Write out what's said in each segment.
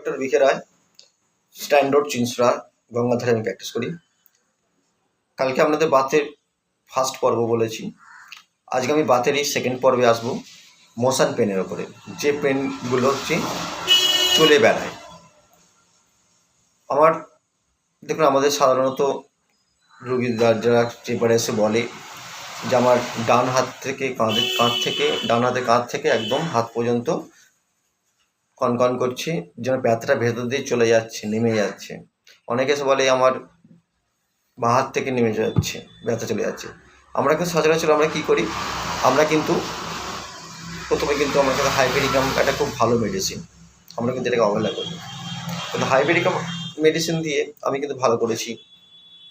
Doctor বিকে রায় standard চিনসরা গঙ্গাধারে আমি practice করি। কালকে আপনাদের বাতের ফার্স্ট পর্ব বলেছি। আজকে আমি বাতের এই সেকেন্ড পর্বে আসব। মোশন পেনের ওপরে যে পেনগুলো হচ্ছে, চলে বেড়ায়। আমার, দেখুন, আমাদের সাধারণত রুগী যারা চেপারে এসে বলে যে, আমার ডান হাত থেকে কাঁধের কাঁধ থেকে, ডান হাতে কাঁধ থেকে একদম হাত পর্যন্ত কনকন করছে, যেন ব্যথাটা ভেতর দিয়ে চলে যাচ্ছে, নেমে যাচ্ছে। অনেকে এসে বলে, আমার বাঁ হাত থেকে নেমে যাচ্ছে ব্যথা চলে যাচ্ছে। আমরা কিন্তু সচরাচর আমরা কী করি? আমরা কিন্তু প্রথমে কিন্তু আমার কাছে হাইপেরিকাম একটা খুব ভালো মেডিসিন আমরা কিন্তু এটাকে অবহেলা করি। কিন্তু হাইপেরিকাম মেডিসিন দিয়ে আমি কিন্তু ভালো করেছি।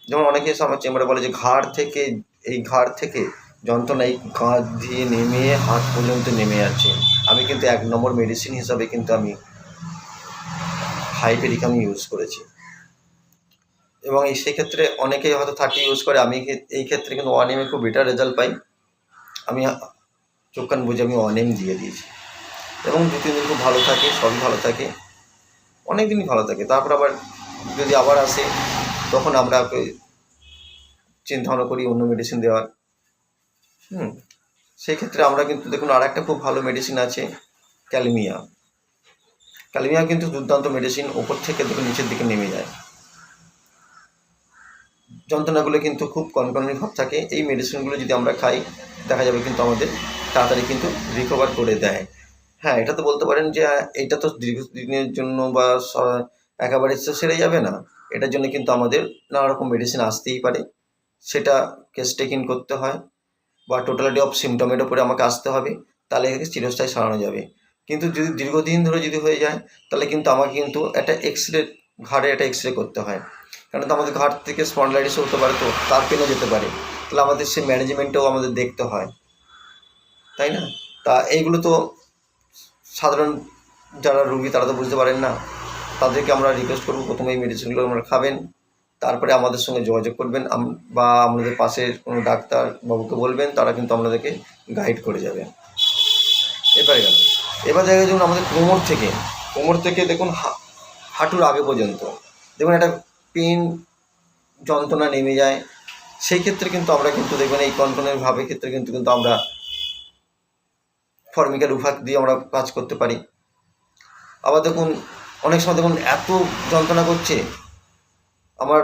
যেমন অনেকে এসে আমার চেম্বারে বলে যে, ঘাড় থেকে, এই ঘাড় থেকে যন্ত্রণা এই কাঁধ দিয়ে নেমে হাত পর্যন্ত নেমে যাচ্ছে। কিন্তু এক নম্বর মেডিসিন হিসাবে কিন্তু আমি হাইপেরিকাম ইউজ করেছি। এবং এই সেই ক্ষেত্রে অনেকেই হয়তো থার্টি ইউজ করে, আমি এই ক্ষেত্রে কিন্তু ওয়ান এমে খুব বেটার রেজাল্ট পাই। আমি চোখ কান বুঝে আমি ওয়ান এম দিয়ে দিয়েছি। এবং দু, তিন দিন খুব ভালো থাকে, সবই ভালো থাকে। অনেক দিনই ভালো থাকে। তারপর আবার যদি আবার আসে, তখন আমরা চিন্তা ভাবনা করি অন্য মেডিসিন দেওয়ার। হুম। সেই ক্ষেত্রে আমরা কিন্তু দেখুন আর একটা খুব ভালো মেডিসিন আছে ক্যালমিয়া। ক্যালমিয়া কিন্তু দুর্দান্ত মেডিসিন ওপর থেকে দেখুন নিচের দিকে নেমে যায়। যন্ত্রণাগুলো কিন্তু খুব কনকনি ভাব থাকে। এই মেডিসিনগুলো যদি আমরা খাই, দেখা যাবে কিন্তু আমাদের তাড়াতাড়ি কিন্তু রিকভার করে দেয়। হ্যাঁ এটা তো বলতে পারেন যে, এটা তো দীর্ঘদিনের জন্য বা একেবারে তো সেরে যাবে না। এটার জন্য কিন্তু আমাদের নানা রকম মেডিসিন আসতেই পারে। সেটা কেস টেকিং করতে হয়। বা টোটালিটি অফ সিমটমের ওপরে আমাকে আসতে হবে, তাহলে একে চিরস্থায়ী সারানো যাবে। কিন্তু যদি দীর্ঘদিন ধরে যদি হয়ে যায়, তাহলে কিন্তু আমাকে কিন্তু একটা এক্স রে ঘাড়ে একটা এক্স রে করতে হয়। কারণ তো আমাদের ঘাট থেকে স্পন্ডলাইটিস হতে পারে তো, তার পেনও যেতে পারে। তাহলে আমাদের সেই ম্যানেজমেন্টটাও আমাদের দেখতে হয়। তাই না? তা এইগুলো তো সাধারণ যারা রুগী, তারা তো বুঝতে পারেন না। তাদেরকে আমরা রিকোয়েস্ট করব প্রথমে এই মেডিসিনগুলো আমরা খাবেন। তারপরে আমাদের সঙ্গে যোগাযোগ করবেন বা আমাদের পাশের কোনো ডাক্তার বাবুকে বলবেন, তারা কিন্তু আপনাদেরকে গাইড করে যাবে। এবারে গেল। এবার দেখা যেমন আমাদের কোমর থেকে কোমর থেকে দেখুন হাঁটুর আগে পর্যন্ত, দেখুন, একটা পেন যন্ত্রণা নেমে যায়। সেই ক্ষেত্রে কিন্তু আমরা কিন্তু দেখবেন, এই কনকনের ভাবের ক্ষেত্রে কিন্তু কিন্তু আমরা ফর্মিকাল উফাক দিয়ে আমরা কাজ করতে পারি। আবার দেখুন, অনেক সময় দেখুন, এত যন্ত্রণা করছে আমার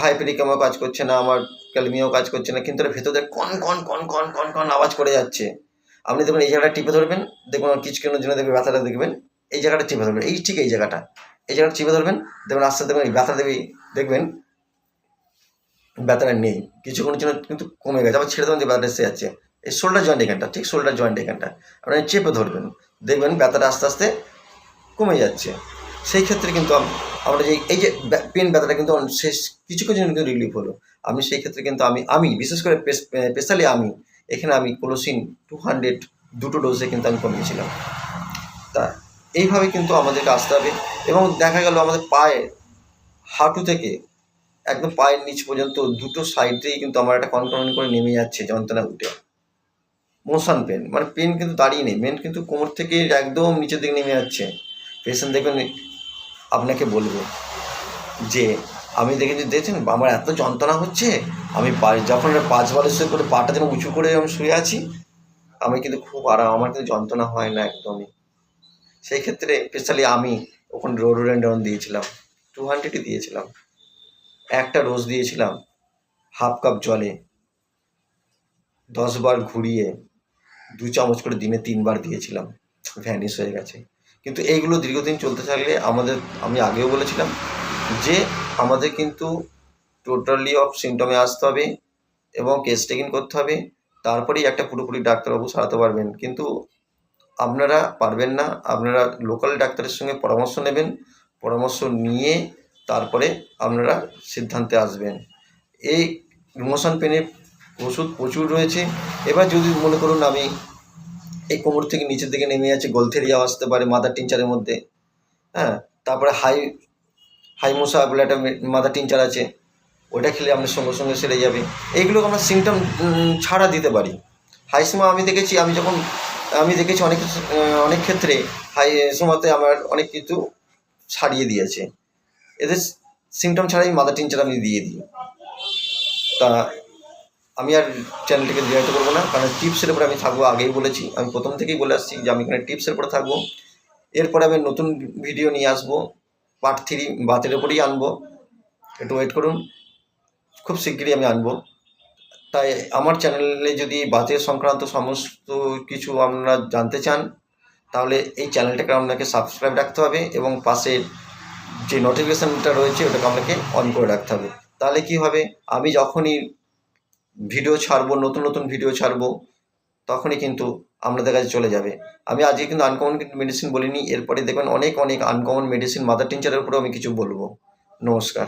হাই হাইপেরিকামও কাজ করছে না, আমার ক্যালমিয়াও কাজ করছে না, কিন্তু ভেতরে কন কন কন কন কন কন আওয়াজ করে যাচ্ছে। আপনি দেখুন এই জায়গাটা টিপে ধরবেন, দেখুন কিছুক্ষণের জন্য দেখবেন ব্যথাটা দেখবেন, এই জায়গাটা টিপে ধরবেন, এই ঠিক এই জায়গাটা এই জায়গাটা চিপে ধরবেন, দেখবেন আস্তে দেখবেন এই ব্যথা দেবে দেখবেন ব্যথাটা নেই কিছুক্ষণের জন্য কিন্তু কমে গেছে, আবার ছেড়ে দেবেন যে ব্যথাটা এসে যাচ্ছে। এই শোল্ডার জয়েন্ট এখানটা, ঠিক শোল্ডার জয়েন্ট এখানটা আপনি চেপে ধরবেন, দেখবেন ব্যথাটা আস্তে আস্তে কমে যাচ্ছে। সেই ক্ষেত্রে কিন্তু আমরা যে এই যে পেন ব্যথাটা কিন্তু শেষ কিছু কিছু কিন্তু রিলিফ হলো। আমি সেই ক্ষেত্রে কিন্তু আমি আমি, বিশেষ করে স্পেশালি আমি, এখানে আমি কোলোসিন টু হান্ড্রেড দুটো ডোজে কিন্তু আমি কমিয়েছিলাম। তা এইভাবে কিন্তু আমাদেরকে আসতে হবে এবং দেখা গেল আমাদের পায়ে হাঁটু থেকে একদম পায়ের নিচ পর্যন্ত দুটো সাইডেই কিন্তু আমার একটা কনকন করে নেমে যাচ্ছে যন্ত্রণা উঠে। মোশন পেন মানে পেন কিন্তু দাঁড়িয়ে নেই মেন কিন্তু কোমর থেকে একদম নিচের দিকে নেমে যাচ্ছে। পেশেন্ট দেখবেন আপনাকে বলব যে, আমি দেখেছি দেখছেন, আমার এত যন্ত্রণা হচ্ছে, আমি যখন পাঁচ বারের শুয়ে করে পাটা যেন উঁচু করে আমি শুয়ে আছি, আমি কিন্তু খুব আরাম, আমার কিন্তু যন্ত্রণা হয় না একদমই। সেই ক্ষেত্রে স্পেশালি আমি ওখানে রোডোডেন্ডন দিয়েছিলাম টু হান্ড্রেডই দিয়েছিলাম। একটা রোজ দিয়েছিলাম হাফ কাপ জলে, দশ বার ঘুরিয়ে, দু চামচ করে দিনে তিনবার দিয়েছিলাম ভ্যানিশ হয়ে গেছে। কিন্তু এইগুলো দীর্ঘদিন চলতে থাকলে আমাদের, আমি আগেও বলেছিলাম যে আমাদের কিন্তু টোটালি অফ সিমটমে আসতে হবে এবং কেস টেকিং করতে হবে। তারপরেই একটা পুরোপুরি ডাক্তারবাবু সারাতে পারবেন। কিন্তু আপনারা পারবেন না, আপনারা লোকাল ডাক্তারের সঙ্গে পরামর্শ নেবেন, পরামর্শ নিয়ে তারপরে আপনারা সিদ্ধান্তে আসবেন। এই মোশন পেনের ওষুধ প্রচুর রয়েছে। এবার যদি মনে করুন আমি এই কোমর থেকে নিচের দিকে নেমে যাচ্ছে গলথেরিয়াও আসতে পারে মাদার টিনচারের মধ্যে। হ্যাঁ তারপরে হাই হাইমোসা বলে একটা মাদার টিনচার আছে ওটা খেলে আপনার সঙ্গে সঙ্গে সেরে যাবে। এইগুলো আমরা সিমটম ছাড়া দিতে পারি। হাইসমা আমি দেখেছি, আমি যখন, আমি দেখেছি অনেক অনেক ক্ষেত্রে হাই সময়তে আমার অনেক কিছু ছাড়িয়ে দিয়েছে। এদের সিমটম ছাড়াই মাদার টিনচার আমি দিয়ে দিই। তা আমি আর চ্যানেলটিকে দীর্ঘায়িত করব না। কারণ টিপসের উপরে আমি থাকব, আগেই বলেছি। আমি প্রথম থেকেই বলে আসছি যে আমি এখানে টিপসের উপরে থাকব। এরপরে আমি নতুন ভিডিও নিয়ে আসব। পার্ট থ্রি বাতের উপরেই আনব। একটু ওয়েট করুন। খুব শিগগিরই আমি আনব। তাই আমার চ্যানেলে যদি বাতের সংক্রান্ত সমস্ত কিছু আপনারা জানতে চান, তাহলে এই চ্যানেলটাকে আপনাকে সাবস্ক্রাইব রাখতে হবে এবং পাশে যে নোটিফিকেশানটা রয়েছে, ওটাকে আপনাকে অন করে রাখতে হবে। তাহলে কি হবে? আমি যখনই ভিডিও ছাড়বো, নতুন নতুন ভিডিও ছাড়বো, তখনই কিন্তু আপনাদের কাছে চলে যাবে। আমি আজকে কিন্তু আনকমন মেডিসিন বলিনি, এরপরে দেখবেন অনেক অনেক আনকমন মেডিসিন মাদার টিনচারের উপরেও আমি কিছু বলব। নমস্কার।